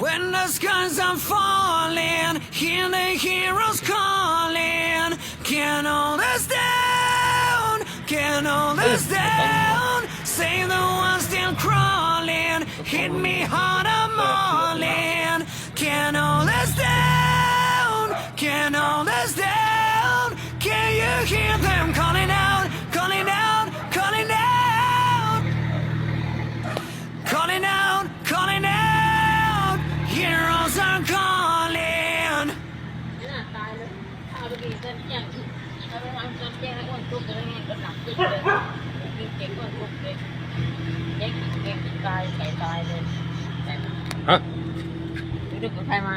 When the skies are falling, hear the heroes calling. Can hold us down, can hold us down. Save the ones still crawling. Hit me hard, I'm all in. Can hold us down, can hold us down. Can you hear them calling ฮะดูดูกับใครมา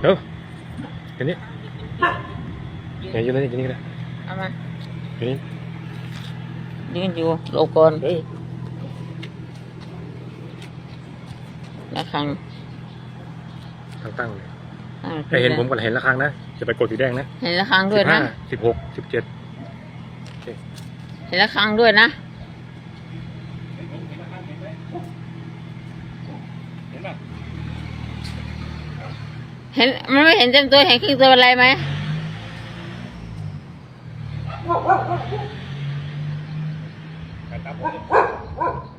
เดี๋ยวเดี๋ยวนี้อย่าอยู่เลยอยู่นี่ก็ได้เอามาอยู่นี่ยืนอยู่หลบก่อนเฮ้ ระฆังทางตั้งเลยอ่าแต่เห็นผมก่อนเห็นละครั้งนะจะไปกดสีแดงนะเห็นระฆังด้วยสิบนะห้าสิบหกสิบเจ็ดเห็นระฆังด้วยนะเห็นป่ะเห็นมันไม่เห็นเต็มตัวเห็นครึ่งตัวเป็นไรไหมถ่ายตามผมถ่ายตาม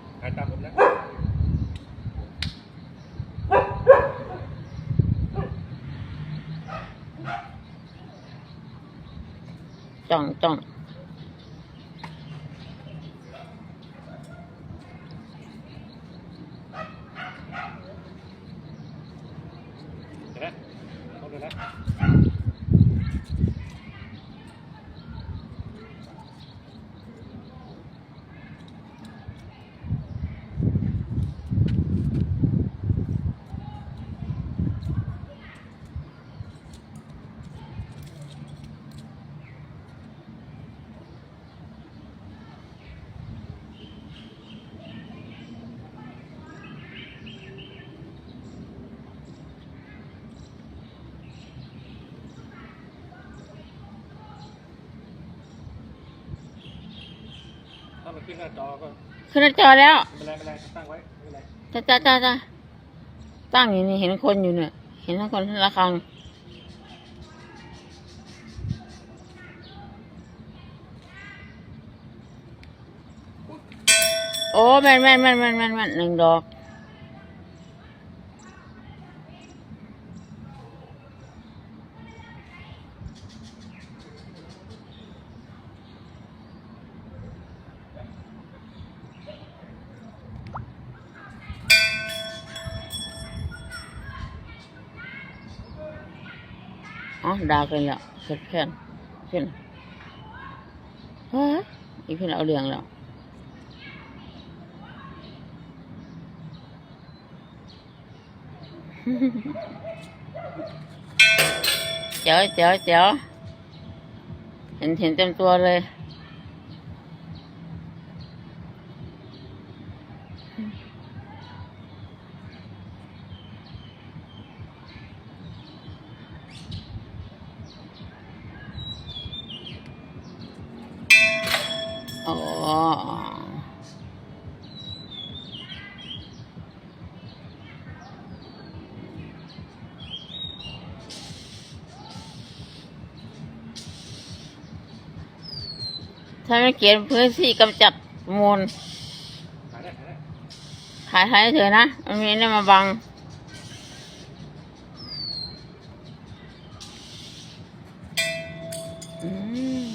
等等。 มันขึ้นหน้าจอก็ขึ้นหน้าจอแล้วไม่เป็นไรไม่เป็นไรตั้งไว้ไม่เป็นไรจ้าจ้าจ้าจ้าตั้งอยู่นี่เห็นคนอยู่เนี่ย เห็นทั้งคนทั้งระฆังโอ้แม่นแม่นแม่นแม่นแม่นแม่นหนึ่งดอก อ๋อดาวกันแล้วเสร็จเพื่อนเพื่อนเฮ้ยอีเพื่อนเอาเรื่องแล้วเจ๋วเจ๋วเจ๋วเห็นเห็นเต็มตัวเลย อ๋อถ้าไม่เขียนพื้นที่กำจัดมูลถ่ายได้ถ่ายได้ถ่ายถ่ายเฉยๆนะ มันมีนี่มาบัง อืม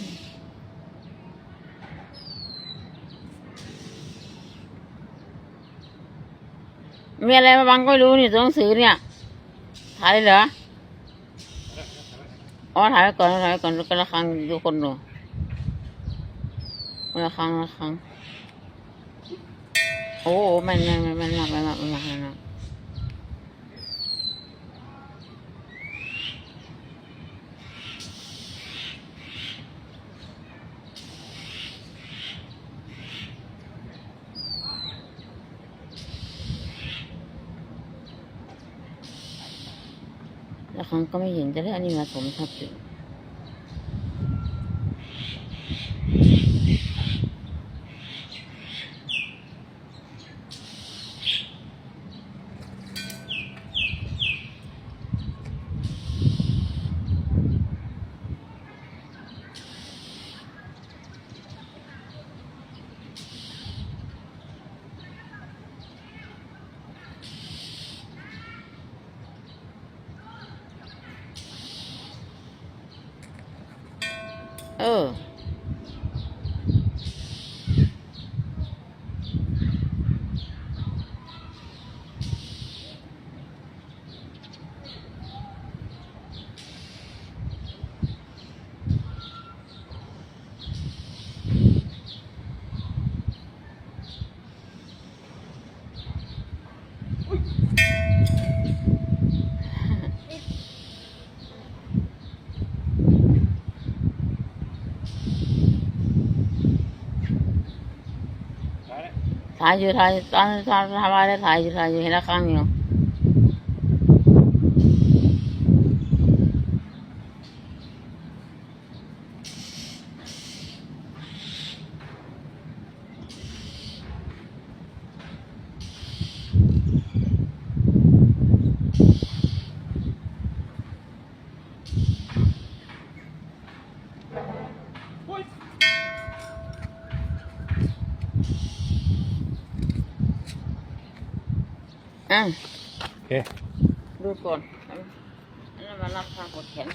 มีอะไรมาบังก็ไม่รู้นี่ตัวหนังสือเนี่ย ถ่ายเลยเหรออ๋อถ่ายไว้ก่อนถ่ายไว้ก่อนดูกันละครั้งดูคนดูละครั้งละครั้งโอ้ไม่ไม่ไม่ไม่ไม่ไม่ไม่ไม่ไม่ไม่แล้ว ครั้งก็ไม่เห็นจะได้อันนี้มาสมทับอยู่ เออ ได้ แล้วถ่ายอยู่ถ่ายต อนตอนทำอะไรถ่ายอยู่ถ่ายอยู่เห็นละครั้งอยู่อะโอเค ดูก่อนอันนั้นมารับทางกดแขน